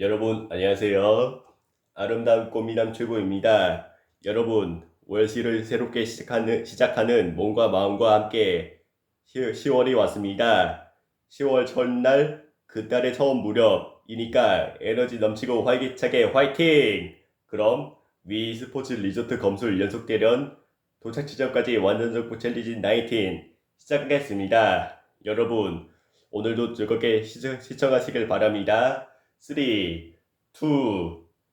여러분 안녕하세요. 아름다운 꽃미남 최고입니다. 여러분 월시를 새롭게 시작하는, 시작하는 몸과 마음과 함께 10월이 왔습니다. 10월 첫날 그 달의 처음 무렵이니까 에너지 넘치고 활기차게 화이팅! 그럼 위 스포츠 리조트 검술 연속 대련 도착 지점까지 완전 정보 챌린지 19 시작하겠습니다. 여러분 오늘도 즐겁게 시청, 시청하시길 바랍니다. 3, 2,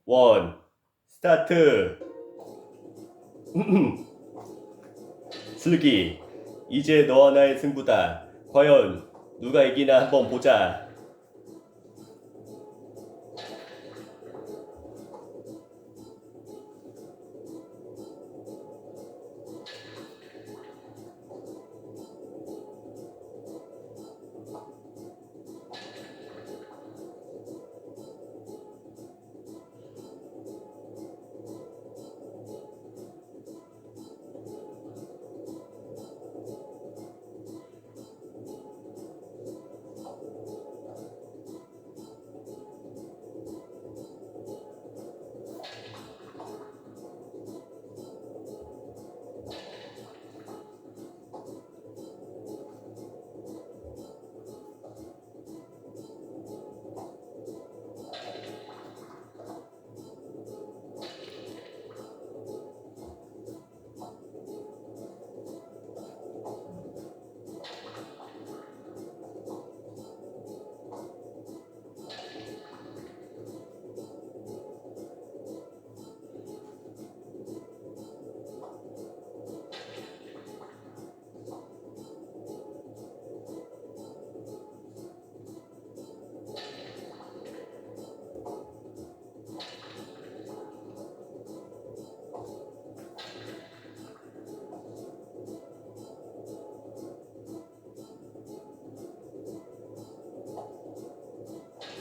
1, 스타트! 슬기, 이제 너와 나의 승부다. 과연 누가 이기나 한번 보자.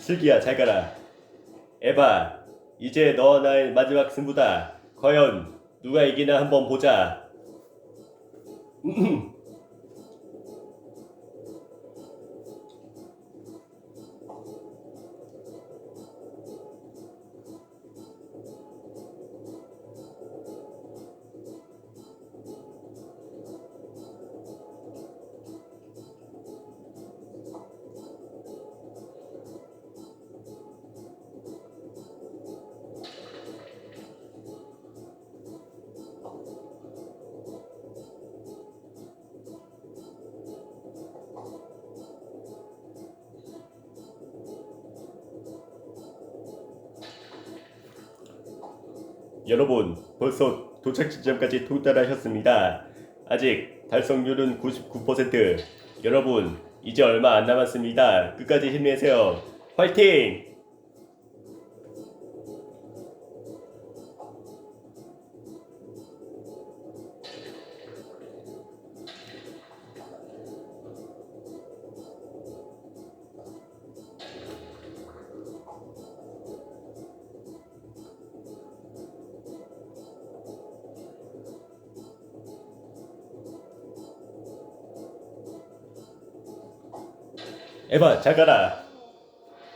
슬기야 잘 가라. 에바, 이제 너와 나의 마지막 승부다. 과연 누가 이기나 한번 보자. 여러분, 벌써 도착 지점까지 도달하셨습니다. 아직 달성률은 99%. 여러분, 이제 얼마 안 남았습니다. 끝까지 힘내세요. 화이팅! 에바, 잘 가라.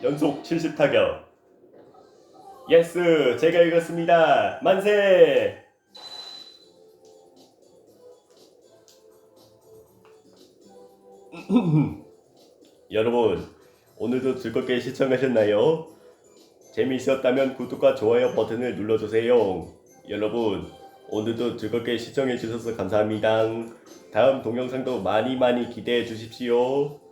연속 70타격. 예스, 제가 이겼습니다. 만세! 여러분, 오늘도 즐겁게 시청하셨나요? 재미있었다면 구독과 좋아요 버튼을 눌러주세요. 여러분, 오늘도 즐겁게 시청해주셔서 감사합니다. 다음 동영상도 많이 많이 기대해 주십시오.